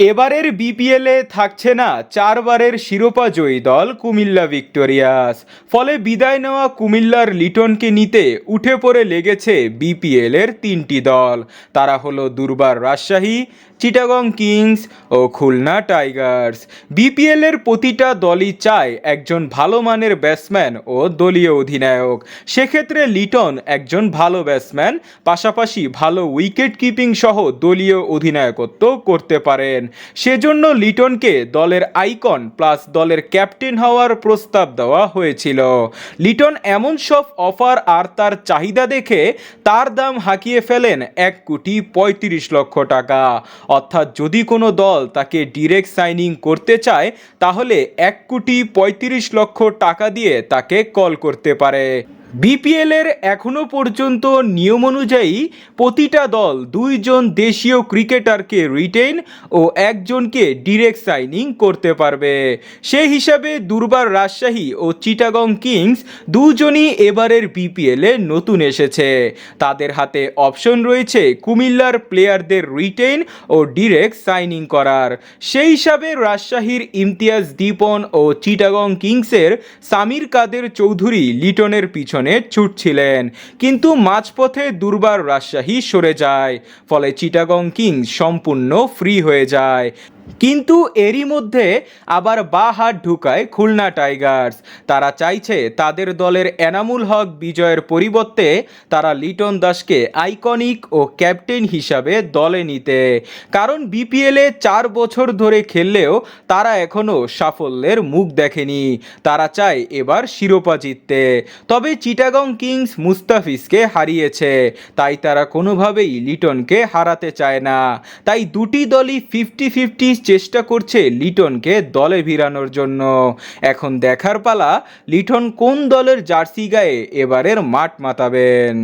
এবারের বিপিএলে থাকছে না চারবারের শিরোপা জয়ী দল কুমিল্লা ভিক্টোরিয়াস। ফলে বিদায় নেওয়া কুমিল্লার লিটনকে নিতে উঠে পড়ে লেগেছে বিপিএলের তিনটি দল। তারা হলো দুর্বার রাজশাহী, চিটাগং কিংস ও খুলনা টাইগার্স। বিপিএলের প্রতিটা দলই চায় একজন ভালো মানের ব্যাটসম্যান ও দলীয় অধিনায়ক। সেক্ষেত্রে লিটন একজন ভালো ব্যাটসম্যান, পাশাপাশি ভালো উইকেট কিপিং সহ দলীয় অধিনায়কত্ব করতে পারেন। সেজন্য লিটনকে দলের আইকন প্লাস দলের ক্যাপ্টেন হওয়ার প্রস্তাব দেওয়া হয়েছিল। লিটন এমন সব অফার আর তার চাহিদা দেখে তার দাম হাঁকিয়ে ফেলেন এক কোটি পঁয়ত্রিশ লক্ষ টাকা। অর্থাৎ যদি কোনো দল তাকে ডিরেক্ট সাইনিং করতে চায়, তাহলে এক কোটি পঁয়ত্রিশ লক্ষ টাকা দিয়ে তাকে কল করতে পারে। বিপিএলের এখনও পর্যন্ত নিয়ম অনুযায়ী প্রতিটা দল দুইজন দেশীয় ক্রিকেটারকে রিটেইন ও একজনকে ডিরেক্ট সাইনিং করতে পারবে। সেই হিসাবে দুর্বার রাজশাহী ও চিটাগং কিংস দুজনই এবারের বিপিএলে নতুন এসেছে। তাদের হাতে অপশন রয়েছে কুমিল্লার প্লেয়ারদের রিটেইন ও ডিরেক্ট সাইনিং করার। সেই হিসাবে রাজশাহীর ইমতিয়াজ দীপন ও চিটাগং কিংসের সামির কাদের চৌধুরী লিটনের পিছনে ছুটছিলেন। কিন্তু মাঝপথে দুর্বার রাজশাহী সরে যায়। ফলে চিটাগং কিংস সম্পূর্ণ ফ্রি হয়ে যায়। কিন্তু এরই মধ্যে আবার বা হাত ঢুকায় খুলনা টাইগার্স। তারা চাইছে তাদের দলের এনামুল হক বিজয়ের পরিবর্তে তারা লিটন দাসকে আইকনিক ও ক্যাপ্টেন হিসাবে দলে নিতে। কারণ বিপিএলে চার বছর ধরে খেললেও তারা এখনও সাফল্যের মুখ দেখেনি। তারা চায় এবার শিরোপা জিততে। তবে চিটাগং কিংস মুস্তাফিজকে হারিয়েছে। তাই তারা কোনোভাবেই লিটনকে হারাতে চায় না। তাই দুটি দলই ফিফটি ফিফটি চেষ্টা করছে লিটনকে দলে ভিড়ানোর জন্য। এখন দেখার পালা, লিটন কোন দলের জার্সি গায়ে এবারের মাঠ মাতাবেন?